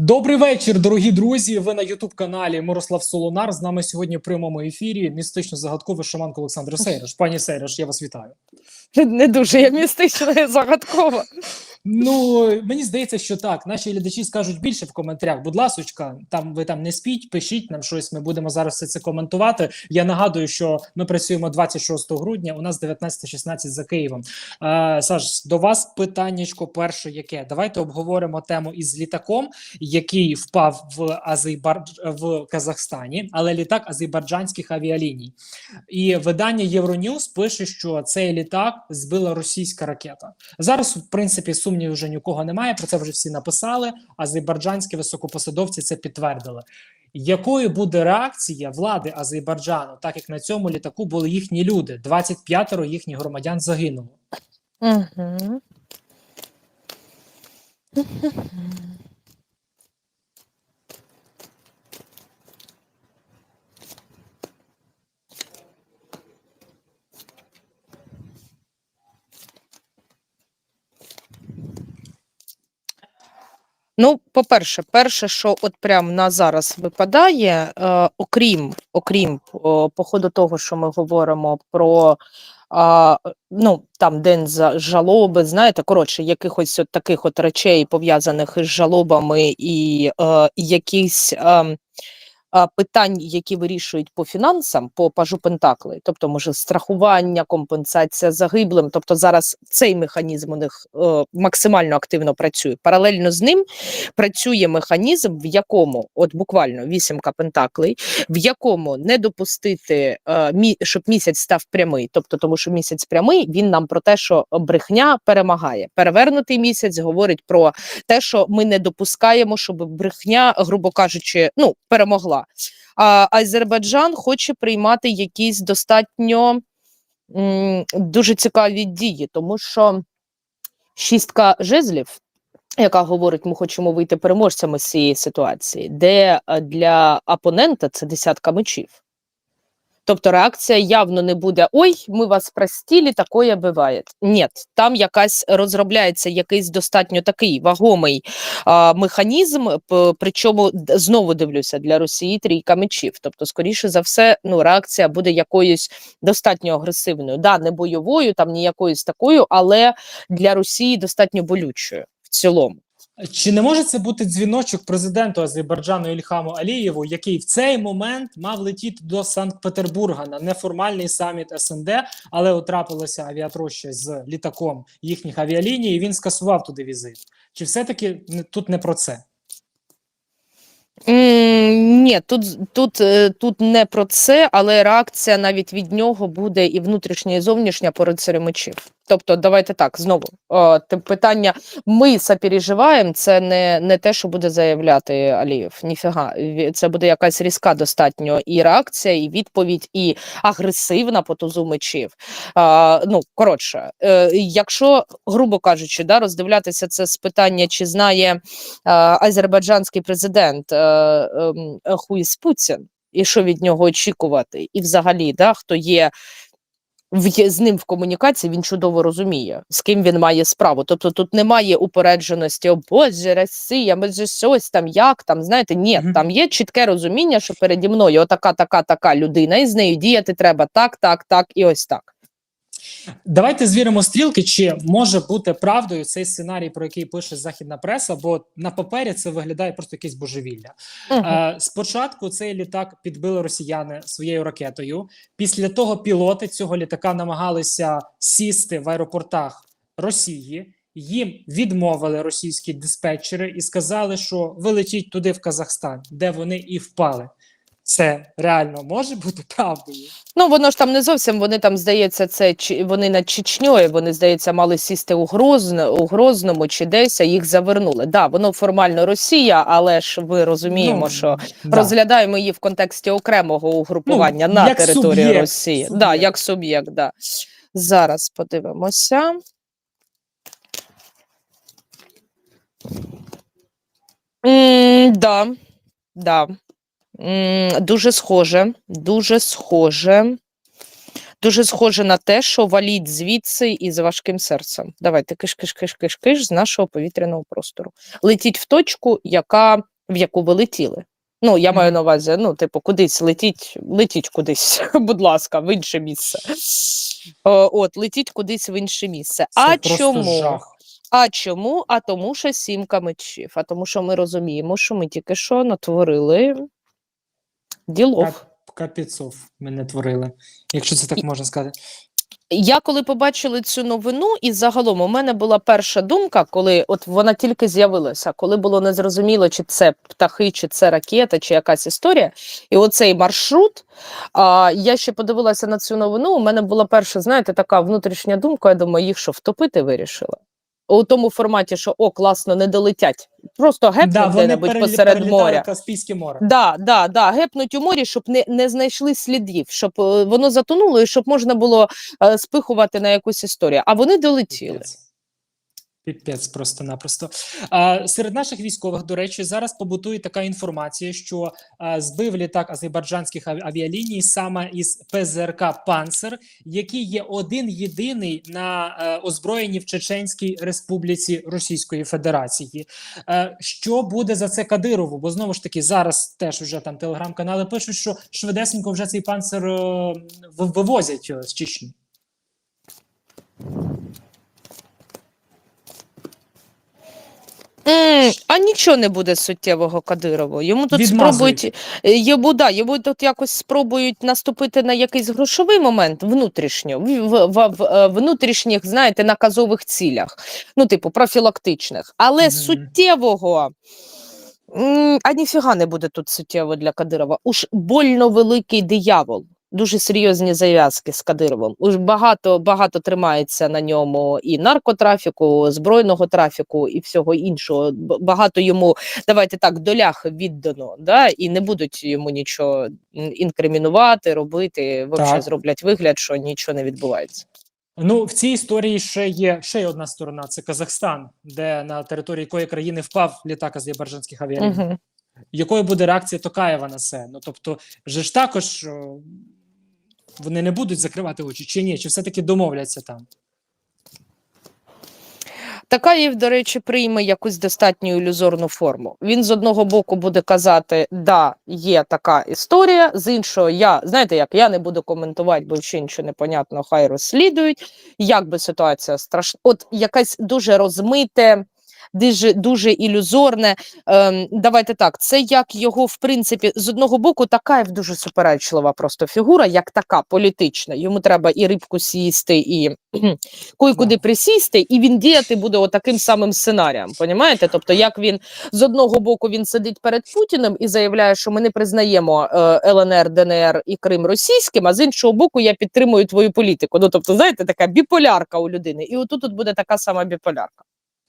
Добрий вечір, дорогі друзі. Ви на Ютуб каналі Мирослав Солонар. З нами сьогодні в прямому ефірі містично загадковий шаманка Олександр Сейриш. Пані Сейриш, я вас вітаю. Не дуже я містична загадкова. Ну мені здається, що так. Наші глядачі скажуть більше в коментарях. Будь ласочка, там ви там не спіть, пишіть нам щось. Ми будемо зараз все це коментувати. Я нагадую, що ми працюємо 26 грудня. У нас 19.16 за Києвом. Е, Саш, до вас питаннячко перше, яке давайте обговоримо тему із літаком, який впав в Азербайдж... в Казахстані, але літак азербайджанських авіаліній. І видання Євроньюз пише, що цей літак збила російська ракета. Зараз, в принципі, сумнівів вже нікого немає. Про це вже всі написали. Азербайджанські високопосадовці це підтвердили. Якою буде реакція влади Азербайджану, так як на цьому літаку були їхні люди? 25 їхніх громадян загинуло. Угу. Ну, по-перше, перше, що от прямо на зараз випадає, е, окрім, окрім о, по того, що ми говоримо про а, ну, там день за жалоби, знаєте, коротше, якихось от таких от речей, пов'язаних із жалобами і е, якісь е, питань, які вирішують по фінансам, по пажу Пентакли, тобто, може, страхування, компенсація загиблим. Тобто зараз цей механізм у них е, максимально активно працює. Паралельно з ним працює механізм, в якому, от буквально вісімка пентаклей, в якому не допустити, е, мі, щоб місяць став прямий. Тобто, тому що місяць прямий, він нам про те, що брехня перемагає. Перевернутий місяць говорить про те, що ми не допускаємо, щоб брехня, грубо кажучи, ну перемогла. А Азербайджан хоче приймати якісь достатньо м, дуже цікаві дії, тому що шістка жезлів, яка говорить, ми хочемо вийти переможцями з цієї ситуації, де е, для опонента це десятка мечів. Тобто реакція явно не буде: ой, ми вас простили, такое буває. Ні, там якась розробляється якийсь достатньо такий вагомий а, механізм. Причому знову дивлюся для Росії трійка мечів. Тобто, скоріше за все, ну реакція буде якоюсь достатньо агресивною. Да, не бойовою, там не якоюсь такою, але для Росії достатньо болючою в цілому. Чи не може це бути дзвіночок президенту Азербайджану Ільхаму Алієву, який в цей момент мав летіти до Санкт-Петербурга на неформальний саміт СНД, але отрапилася авіатроща з літаком їхніх авіаліній, і він скасував туди візит? Чи все-таки не- тут не про це? М, Ні, тут, тут, е, тут не про це, але реакція навіть від нього буде і внутрішня, і зовнішня по рицарю мечів. Тобто, давайте так знову о, те питання. Ми сопереживаємо, це не, не те, що буде заявляти Алієв. Ніфіга, це буде якась різка достатньо і реакція, і відповідь, і агресивна по тузу мечів. А, ну коротше, е, якщо, грубо кажучи, да, роздивлятися це з питання, чи знає е, азербайджанський президент е, Хуїс Путін, і що від нього очікувати, і взагалі, да, хто є в, з ним в комунікації, він чудово розуміє, з ким він має справу. Тобто тут немає упередженості, о Боже, Росія, ми ж щось там, як там, знаєте, ні, Мгм. там є чітке розуміння, що переді мною отака, така, така людина, і з нею діяти треба так, так, так і ось так. Давайте звіримо стрілки, чи може бути правдою цей сценарій, про який пише західна преса, бо на папері це виглядає просто якесь божевілля. Е, спочатку цей літак підбили росіяни своєю ракетою. Після того пілоти цього літака намагалися сісти в аеропортах Росії. Їм відмовили російські диспетчери і сказали, що ви летіть туди, в Казахстан, де вони і впали. Це реально може бути правдою. Ну, воно ж там не зовсім, вони там, здається, це чи- вони над Чечньою, вони, здається, мали сісти у, Грозно, у Грозному чи десь, а їх завернули. Да, воно формально Росія, але ж ви розуміємо, Ну, що да. розглядаємо її в контексті окремого угрупування Ну, на території суб'єкт, Росії. Да, як суб'єкт, да. Зараз подивимося. М, да, да. Дуже схоже, дуже схоже. дуже схоже на те, що валіть звідси із важким серцем. Давайте киш киш киш киш киш з нашого повітряного простору. Летіть в точку, яка в яку ви летіли. Ну, я маю на увазі, ну, типу, кудись летіть, летіть кудись, будь ласка, в інше місце. О, от, летіть кудись в інше місце. Це а чому? жах. А чому? А тому, що сімка мечів. А тому, що ми розуміємо, що ми тільки що натворили ділов. Кап- Капіцов ми не творили, якщо це так можна сказати. Я коли побачила цю новину, і загалом у мене була перша думка, коли от вона тільки з'явилася, коли було незрозуміло, чи це птахи, чи це ракета, чи якась історія. І оцей маршрут. А, я ще подивилася на цю новину. У мене була перша, знаєте, така внутрішня думка. Я думаю, їх що втопити вирішила. У тому форматі, що о, класно, не долетять. Просто гепнуть да, вони перелі- посеред моря. Каспійське море. Да, да, да, гепнуть у морі, щоб не, не знайшли слідів, щоб е, воно затонуло і щоб можна було е, спихувати на якусь історію. А вони долетіли. Піпець. Просто-напросто. А, серед наших військових, до речі, зараз побутує така інформація, що а, збив літак азербайджанських аві- авіаліній саме із ПЗРК Панцер, який є один єдиний на е, озброєнні в Чеченській Республіці Російської Федерації. Е, що буде за це Кадирову? Бо знову ж таки зараз теж вже там телеграм-канали пишуть, що швидесенько вже цей панцер е, вивозять з Чечні. М, а нічого не буде суттєвого Кадирову. Йому тут Відмазують. спробують е, йому, да, йому тут якось спробують наступити на якийсь грошовий момент внутрішньо, в, в, в, в е, внутрішніх, знаєте, наказових цілях, ну, типу, профілактичних. Але Мгм. суттєвого. м, А ніфіга не буде тут суттєво для Кадирова. Уж больно великий диявол. Дуже серйозні зав'язки з Кадировим. Уж багато багато тримається на ньому і наркотрафіку, збройного трафіку, і всього іншого. Багато йому давайте так до віддано, да і не будуть йому нічого інкримінувати, робити. Взагалі зроблять вигляд, що нічого не відбувається. Ну, в цій історії ще є ще й одна сторона: це Казахстан, де на території якої країни впав літак азербайджанських авіаліній. Угу. Якою буде реакція Токаєва на це? Ну тобто, же ж також вони не будуть закривати очі, чи ні? Чи все-таки домовляться там? Такаєв, до речі, прийме якусь достатньо ілюзорну форму. Він з одного боку буде казати, да, є така історія. З іншого, я знаєте, як я не буду коментувати, бо ще нічого не понятно, хай розслідують. Як би ситуація страшна, от якась дуже розмите. Дуже дуже ілюзорне. Ем, давайте так. Це як його, в принципі, з одного боку, Такаєв дуже суперечлива просто фігура, як така політична. Йому треба і рибку сісти, і куди присісти, і він діяти буде отаким самим сценарієм. Понімаєте? Тобто, як він з одного боку він сидить перед Путіним і заявляє, що ми не признаємо е, ЛНР, ДНР і Крим російським, а з іншого боку, я підтримую твою політику. Ну тобто, знаєте, така біполярка у людини, і отут тут буде така сама біполярка.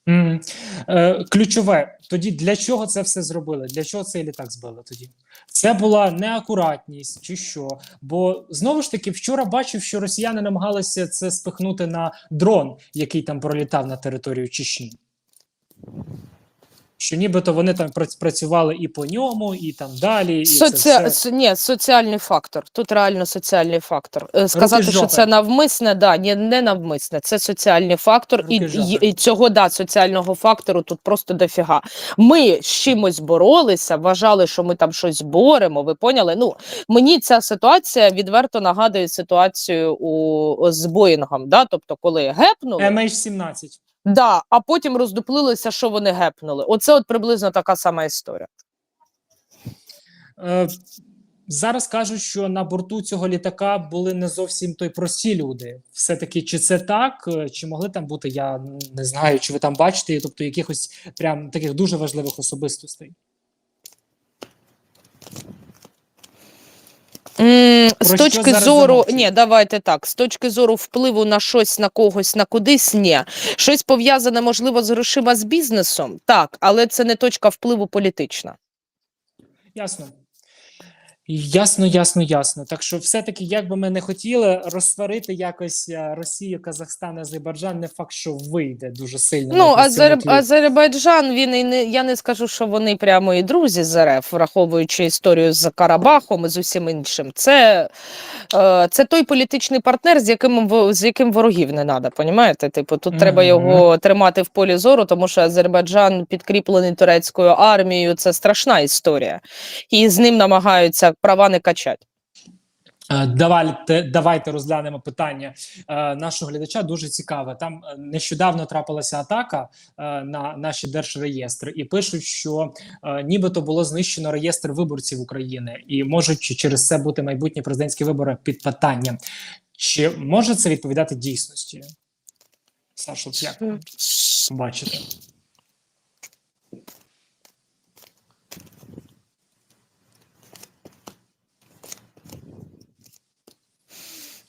М, Е, ключове тоді для чого це все зробили? Для чого цей літак збили тоді? Це була неакуратність чи що? Бо знову ж таки, вчора бачив, що росіяни намагалися це спихнути на дрон, який там пролітав на територію Чечні. Що нібито вони там прац- працювали і по ньому, і там далі. І це все. Ні, соціальний фактор. Тут реально соціальний фактор. Е, Сказати, що жопи. це навмисне, да, ні, не навмисне, це соціальний фактор, і, і, і цього да, соціального фактору тут просто дофіга. Ми з чимось боролися, вважали, що ми там щось боремо. Ви поняли? Ну мені ця ситуація відверто нагадує ситуацію у з Боїнгом. Да? Тобто, коли гепнули, MH17. Да, а потім роздуплилися, що вони гепнули. Оце от приблизно така сама історія. Е, зараз кажуть, що на борту цього літака були не зовсім той прості люди. Все-таки, чи це так, е, чи могли там бути? Я не знаю, чи ви там бачите, тобто якихось прям таких дуже важливих особистостей. М, З Про що точки зараз зору, ні, давайте так. З точки зору впливу на щось, на когось, на кудись, ні. Щось пов'язане, можливо, з грошима з бізнесом, так, але це не точка впливу політична. Ясно. Ясно, ясно, ясно. Так що, все-таки, як би ми не хотіли розсварити якось е, Росію, Казахстан, Азербайджан, не факт, що вийде дуже сильно. Ну, Азер... Азербайджан, він і не я не скажу, що вони прямо і друзі з РФ, враховуючи історію з Карабахом і з усім іншим. Це, е, це той політичний партнер, з яким з яким ворогів не треба, понімаєте? Типу, тут треба його тримати в полі зору, тому що Азербайджан підкріплений турецькою армією. Це страшна історія, і з ним намагаються права не качати. Е, Давайте, давайте розглянемо питання е, нашого глядача. Дуже цікаве. Там е, нещодавно трапилася атака е, на наші держреєстри, і пишуть, що е, нібито було знищено реєстр виборців України, і можуть через це бути майбутні президентські вибори під питанням. Чи може це відповідати дійсності? Саша, як бачите?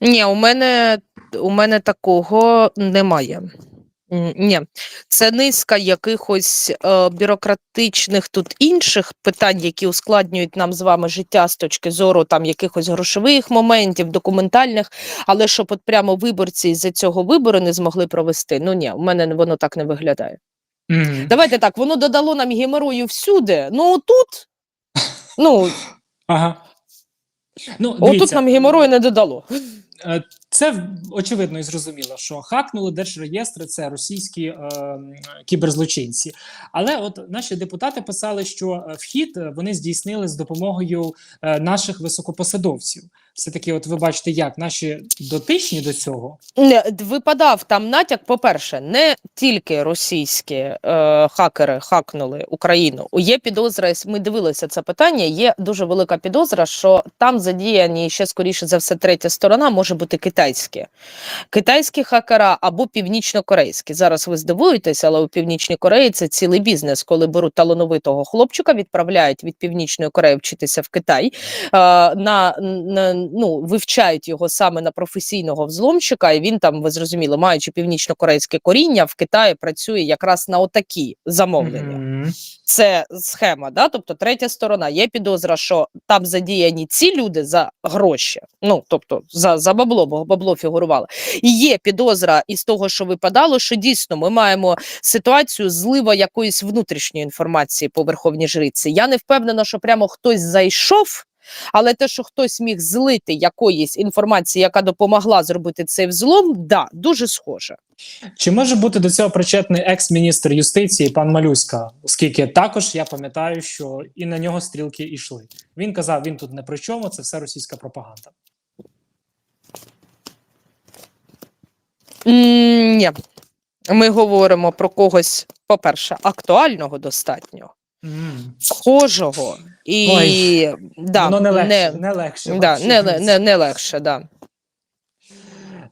Ні, у мене, у мене такого немає. Ні, це низка якихось е, бюрократичних тут інших питань, які ускладнюють нам з вами життя з точки зору там якихось грошових моментів, документальних, але щоб от прямо виборці з цього вибору не змогли провести. Ну ні, у мене воно так не виглядає. Мгм. Давайте так, воно додало нам геморою всюди. Ну тут, ну Ага. Ну, отут нам геморою не додало. Е, Це очевидно і зрозуміло, що хакнули держреєстри це російські е, кіберзлочинці. Але от наші депутати писали, що е, вхід е, вони здійснили з допомогою наших високопосадовців. Все таки, от ви бачите, як наші дотичні до цього. Не, Випадав там натяк, по-перше, не тільки російські е, хакери хакнули Україну. Є підозра, ми дивилися це питання. Є дуже велика підозра, що там задіяні ще скоріше за все третя сторона може бути китайські. Китайські хакера або північно-корейські. Зараз ви здивуєтесь, але у Північній Кореї це цілий бізнес, коли беруть талановитого хлопчика, відправляють від Північної Кореї вчитися в Китай е, на, на ну вивчають його саме на професійного взломщика, і він там, ви зрозуміли, маючи північно-корейське коріння, в Китаї працює якраз на отакі замовлення. Мгм. Це схема, да? тобто третя сторона. Є підозра, що там задіяні ці люди за гроші, ну тобто за, за бабло, бо бабло фігурувало. І є підозра із того, що випадало, що дійсно ми маємо ситуацію злива якоїсь внутрішньої інформації по верховній жриці. Я не впевнена, що прямо хтось зайшов. Але те, що хтось міг злити якоїсь інформації, яка допомогла зробити цей взлом, да, дуже схоже. Чи може бути до цього причетний екс-міністр юстиції пан Малюська? Оскільки також я пам'ятаю, що і на нього стрілки йшли. Він казав, він тут не при чому, це все російська пропаганда. Ні. Ми говоримо про когось, по-перше, актуального достатньо, М. схожого і Ой, да, Воно не легше, не, не легше. да, не, не, не легше, да.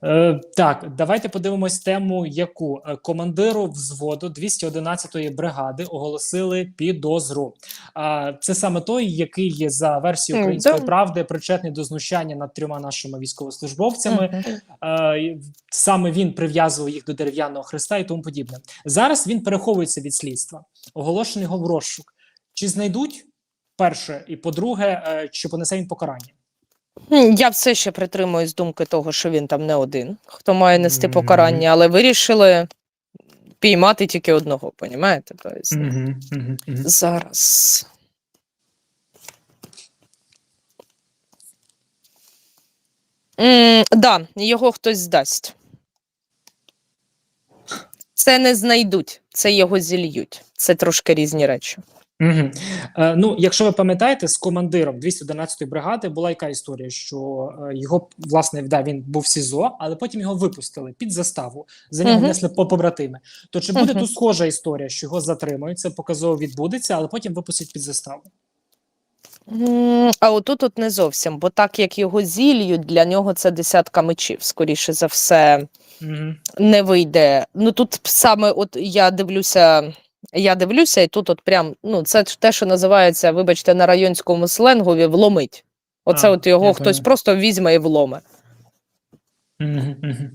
Е, так, давайте подивимось тему, яку Е, командиру взводу 211-ї бригади оголосили підозру. А це саме той, який є за версією української правди причетний до знущання над трьома нашими військовослужбовцями. Е, Саме він прив'язував їх до дерев'яного хреста і тому подібне. Зараз він переховується від слідства, оголошений його в розшук. Чи знайдуть перше, і по-друге, е, чи понесе він покарання? Я все ще притримуюсь думки того, що він там не один, хто має нести покарання, але вирішили піймати тільки одного, понімаєте? Тобто. Зараз. М, да, його хтось здасть. Це не знайдуть, це його зільють. Це трошки різні речі. Угу. Е, ну, якщо ви пам'ятаєте, з командиром 211-ї бригади була яка історія, що е, його власне да, він був в СІЗО, але потім його випустили під заставу. За нього внесли по побратими. То чи буде тут схожа історія, що його затримають, це показово відбудеться, але потім випустять під заставу? А отут от не зовсім, бо так як його зільють, для нього це десятка мечів. Скоріше за все, Угу. не вийде. Ну тут саме, от я дивлюся, я дивлюся, і тут от прям ну це те, що називається, вибачте, на районському сленгові вломить. Оце А, от його хтось понял. просто візьме і вломе. Угу. Угу.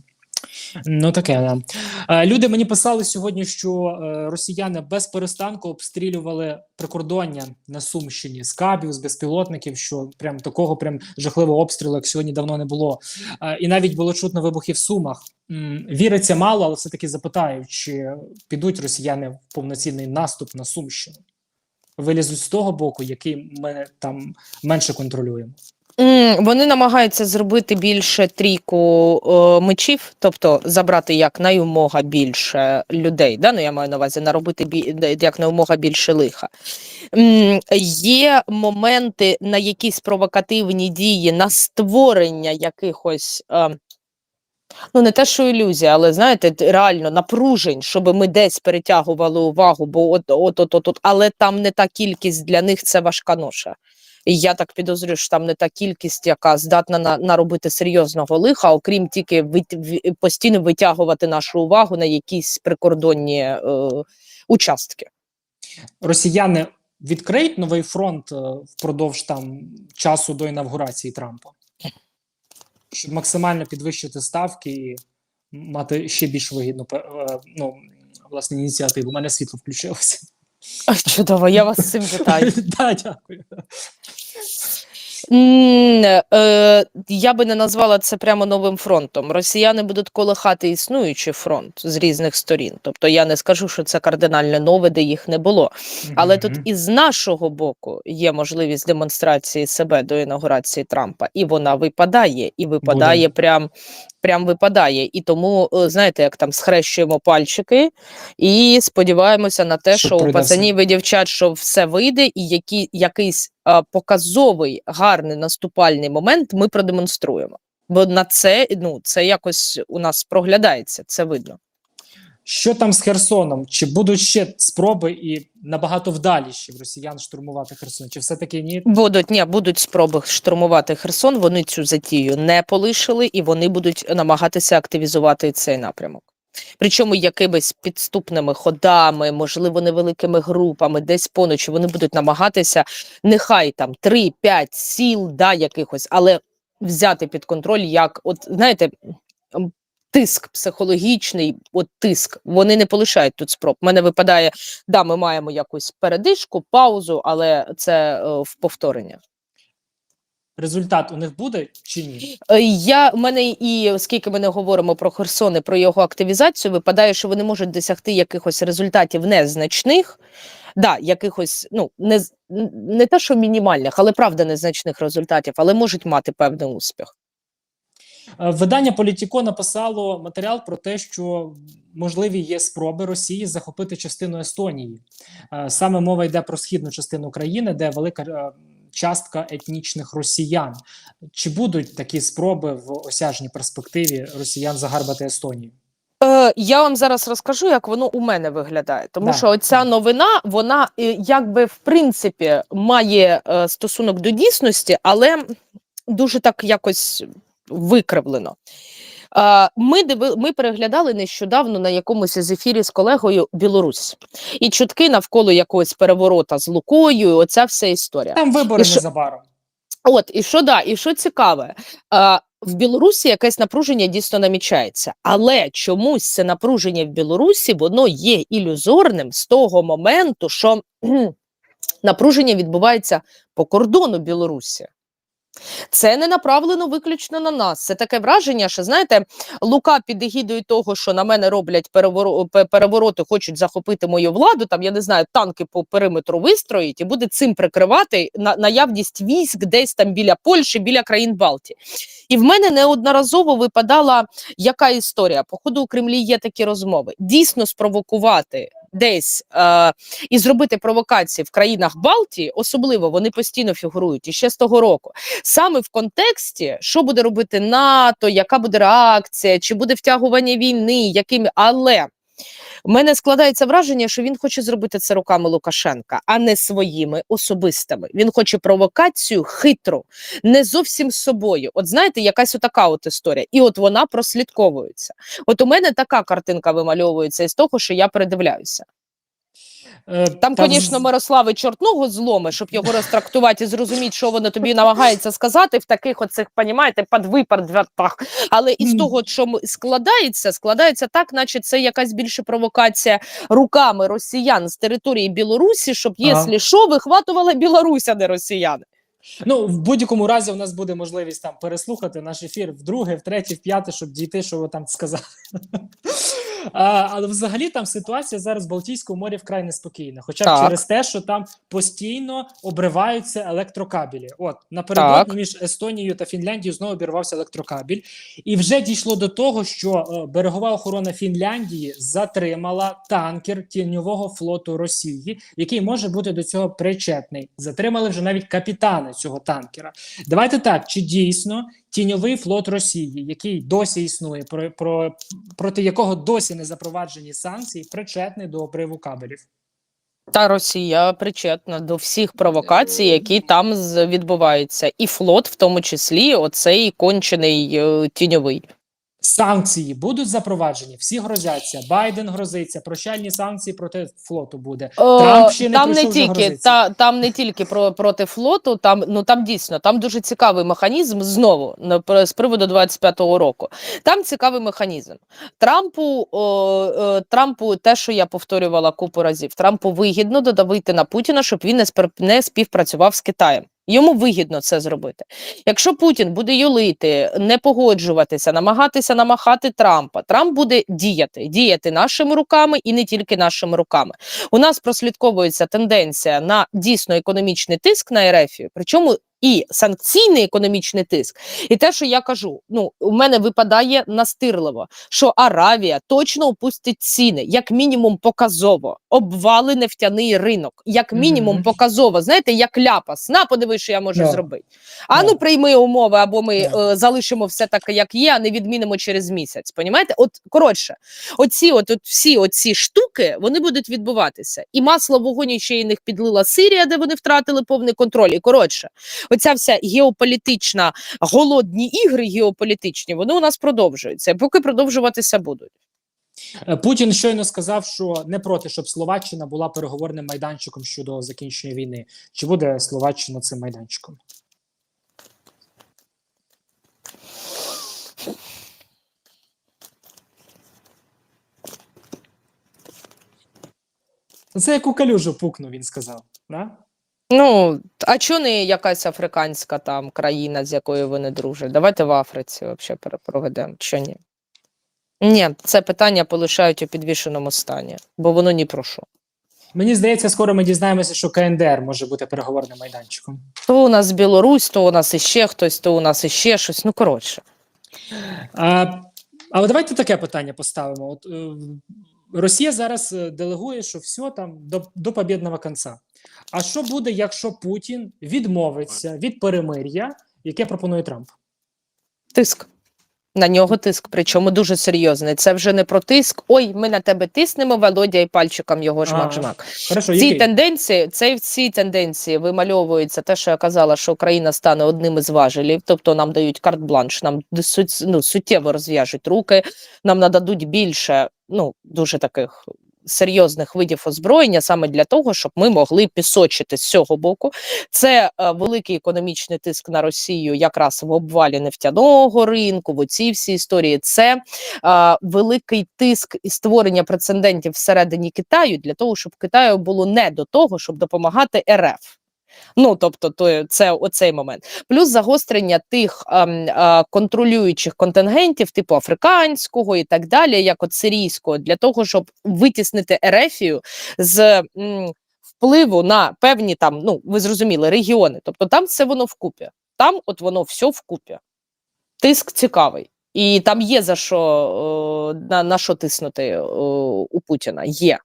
Ну таке да. Е, Люди мені писали сьогодні, що е, росіяни без перестанку обстрілювали прикордоння на Сумщині з кабів, з безпілотників. Що прям такого прям жахливого обстрілу, як сьогодні давно не було. Е, І навіть було чутно вибухи в Сумах. Віриться мало, але все таки запитаю, чи підуть росіяни в повноцінний наступ на Сумщину. Вилізуть з того боку, який ми там менше контролюємо. Вони намагаються зробити більше трійку е, мечів, тобто забрати як найумога більше людей. Да? Ну, я маю на увазі наробити бі, як найумога більше лиха. Є моменти на якісь провокативні дії, на створення якихось. Е, Ну, не те, що ілюзія, але знаєте, реально напружень, щоб ми десь перетягували увагу, бо от от от от, от але там не та кількість для них це важка ноша. І я так підозрюю, що там не та кількість, яка здатна на, наробити серйозного лиха, окрім тільки вит, постійно витягувати нашу увагу на якісь прикордонні е, участки. росіяни відкриють новий фронт е, впродовж там часу до інавгурації Трампа, щоб максимально підвищити ставки і мати ще більш вигідну е, ну, власне ініціативу. У мене світло включилося. Ой, Чудово, я вас з цим вітаю. Да, дякую. М, Е, я би не назвала це прямо новим фронтом. Росіяни будуть колихати існуючий фронт з різних сторін. Тобто я не скажу, що це кардинально нове, де їх не було. Але тут і з нашого боку є можливість демонстрації себе до інаугурації Трампа, і вона випадає, і випадає прям. Прям випадає, і тому е, знаєте, як там схрещуємо пальчики і сподіваємося на те, Що що у пацанів і дівчат, що все вийде, і які якийсь а, показовий гарний наступальний момент ми продемонструємо. Бо на це ну це якось у нас проглядається, це видно. Що там з Херсоном? Чи будуть ще спроби і набагато вдаліші росіян штурмувати Херсон? Чи все-таки ні? Будуть ні, будуть спроби штурмувати Херсон. Вони цю затію не полишили, і вони будуть намагатися активізувати цей напрямок. Причому якимись підступними ходами, можливо, невеликими групами, десь поночі вони будуть намагатися, нехай там 3-5 сіл, да, якихось, але взяти під контроль, як, от знаєте, тиск психологічний, от тиск. Вони не полишають тут спроб. У мене випадає, да, ми маємо якусь передишку, паузу, але це е, в повторення. Результат у них буде чи ні? Е, Я в мене і оскільки ми не говоримо про Херсон і про його активізацію, випадає, що вони можуть досягти якихось результатів незначних, да, якихось, ну не не те, що мінімальних, але правда незначних результатів, але можуть мати певний успіх. Е, Видання Політіко написало матеріал про те, що можливі є спроби Росії захопити частину Естонії. Е, Саме мова йде про східну частину країни, де велика е, частка етнічних росіян. Чи будуть такі спроби в осяжній перспективі росіян загарбати Естонію? Я вам зараз розкажу, як воно у мене виглядає. Тому Да, що оця новина, вона якби в принципі має стосунок до дійсності, але дуже так якось викривлено. Ми диви, ми переглядали нещодавно на якомусь із ефірі з колегою Білорусь, і чутки навколо якогось переворота з Лукою. Оця вся історія. Там вибори І що- незабаром. От і що да, і що цікаве, а, в Білорусі якесь напруження дійсно намічається, але чомусь це напруження в Білорусі воно є ілюзорним з того моменту, що кхм, напруження відбувається по кордону Білорусі. Це не направлено виключно на нас. Це таке враження, що знаєте, Лука під егідою того, що на мене роблять переворо- перевороти, хочуть захопити мою владу. Там я не знаю, танки по периметру вистроїть і буде цим прикривати на наявність військ десь там біля Польщі, біля країн Балтії. І в мене неодноразово випадала яка історія. Походу у Кремлі є такі розмови. Дійсно спровокувати десь е, і зробити провокації в країнах Балтії, особливо вони постійно фігурують і ще з того року. Саме в контексті, що буде робити НАТО, яка буде реакція, чи буде втягування війни, якими. Але в мене складається враження, що він хоче зробити це руками Лукашенка, а не своїми особистими. Він хоче провокацію хитру, не зовсім з собою. От знаєте, якась отака от історія, і от вона прослідковується. От у мене така картинка вимальовується із того, що я передивляюся. Е, Там, та звісно, Мирослави чортного зломи, щоб його розтрактувати і зрозуміти, що воно тобі намагається сказати в таких оцих, понімаєте, підвипадвертах. Але із того, що складається, складається так, наче це якась більше провокація руками росіян з території Білорусі, щоб, якщо що, вихватувала Білорусь, а не росіяни. Ну, в будь-якому разі у нас буде можливість там переслухати наш ефір вдруге, втретє, вп'яте, щоб дійти, що ви там сказали. А, але взагалі там ситуація зараз в Балтійському морі вкрай неспокійна. Хоча б Так. через те, що там постійно обриваються електрокабелі. От напередодні Так. між Естонією та Фінляндією знову обірвався електрокабель, і вже дійшло до того, що е, берегова охорона Фінляндії затримала танкер тіньового флоту Росії, який може бути до цього причетний. Затримали вже навіть капітана цього танкера. Давайте так: чи дійсно тіньовий флот Росії, який досі існує, про, про проти якого досі не запроваджені санкції, причетний до обриву кабелів? Та Росія причетна до всіх провокацій, які там з- відбуваються, і флот, в тому числі, оцей кончений е, тіньовий. Санкції будуть запроваджені, всі грозяться. Байден грозиться, прощальні санкції проти флоту буде. Е, Трамп ще не там не тільки та там не тільки про проти флоту, там ну там дійсно там дуже цікавий механізм знову на з приводу 25-го року. Там цікавий механізм. Трампу о, е, Трампу, те, що я повторювала купу разів, Трампу вигідно додавити на Путіна, щоб він не співпрацював з Китаєм. Йому вигідно це зробити. Якщо Путін буде юлити, не погоджуватися, намагатися намахати Трампа, Трамп буде діяти, діяти нашими руками і не тільки нашими руками. У нас прослідковується тенденція на дійсно економічний тиск на Ерефію, причому і санкційний економічний тиск. І те, що я кажу, ну у мене випадає настирливо, що Аравія точно опустить ціни, як мінімум показово, обвали нефтяний ринок, як мінімум Мгм. показово. Знаєте, як ляпас. На подивись, що я можу Да. зробити. А ну прийми умови, або ми Да. е, залишимо все так, як є, а не відмінимо через місяць. Понімаєте? От коротше, оці, от, от всі оці штуки вони будуть відбуватися. І масло в вогонь ще й них підлила Сирія, де вони втратили повний контроль. І коротше, оця вся геополітична голодні ігри геополітичні, вони у нас продовжуються. Поки продовжуватися будуть. Е, Путін щойно сказав, що не проти, щоб Словаччина була переговорним майданчиком щодо закінчення війни. Чи буде Словаччина цим майданчиком? Це як у калюжу пукнув, він сказав. Да? Ну а чого не якась африканська там країна, з якою вони дружать? Давайте в Африці взагалі проведемо. Що ні? Ні, це питання полишають у підвішеному стані, бо воно ні про що. Мені здається, скоро ми дізнаємося, що КНДР може бути переговорним майданчиком. То у нас Білорусь, то у нас іще хтось, то у нас іще щось. Ну коротше. А, але давайте таке питання поставимо. От, е, Росія зараз е, делегує, що все там до, до побєдного кінця. А що буде, якщо Путін відмовиться від перемир'я, яке пропонує Трамп? Тиск. На нього тиск, причому дуже серйозний. Це вже не про тиск. Ой, ми на тебе тиснемо, Володя, і пальчиком його жмак-жмак. Ці який? тенденції, це в цій тенденції вимальовується те, що я казала, що Україна стане одним із важелів, тобто нам дають карт-бланш, нам ну, суттєво розв'яжуть руки, нам нададуть більше, ну дуже таких. Серйозних видів озброєння саме для того, щоб ми могли пісочити з цього боку. Це е, великий економічний тиск на Росію, якраз в обвалі нефтяного ринку, в оцій всій історії. Це е, великий тиск і створення прецедентів всередині Китаю для того, щоб Китаю було не до того, щоб допомагати РФ. Ну, тобто, то це оцей момент. Плюс загострення тих ем, е, контролюючих контингентів, типу африканського і так далі, як от сирійського, для того, щоб витіснити Ерефію з м, впливу на певні там, ну ви зрозуміли, регіони. Тобто там все воно вкупі. Там от воно все вкупі. Тиск цікавий. І там є за що е, на, на що тиснути е, у Путіна. Є.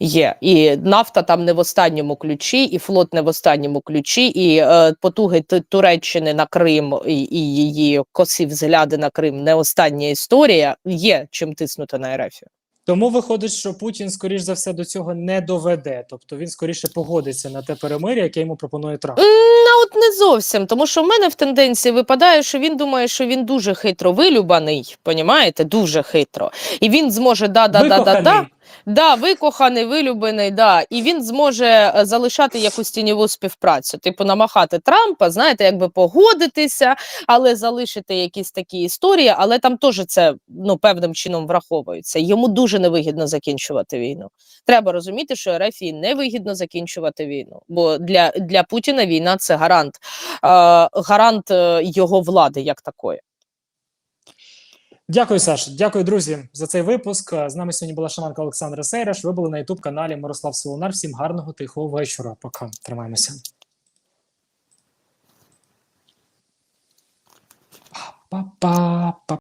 Є. І нафта там не в останньому ключі, і флот не в останньому ключі, і е, потуги Туреччини на Крим і, і її косі взгляди на Крим не остання історія. Є чим тиснути на РФ. Тому виходить, що Путін, скоріш за все, до цього не доведе. Тобто він скоріше погодиться на те перемир'я, яке йому пропонує Трамп. Ну, от не зовсім, тому що в мене в тенденції випадає, що він думає, що він дуже хитро вилюбаний, понімаєте, дуже хитро. І він зможе да-да-да-да-да. Викоханий. Да, викоханий, вилюблений, да, і він зможе е, залишати якусь тіньову співпрацю, типу намахати Трампа, знаєте, якби погодитися, але залишити якісь такі історії, але там теж це ну певним чином враховується. Йому дуже невигідно закінчувати війну. Треба розуміти, що РФ невигідно закінчувати війну, бо для, для Путіна війна це гарант, е, гарант е, його влади як такої. Дякую, Саш. Дякую, друзі, за цей випуск. З нами сьогодні була шаманка Олександра Сейраш. Ви були на ютуб каналі Мирослав Солонар. Всім гарного тихого вечора. Пока. Тримаємося. Па-па-па-па.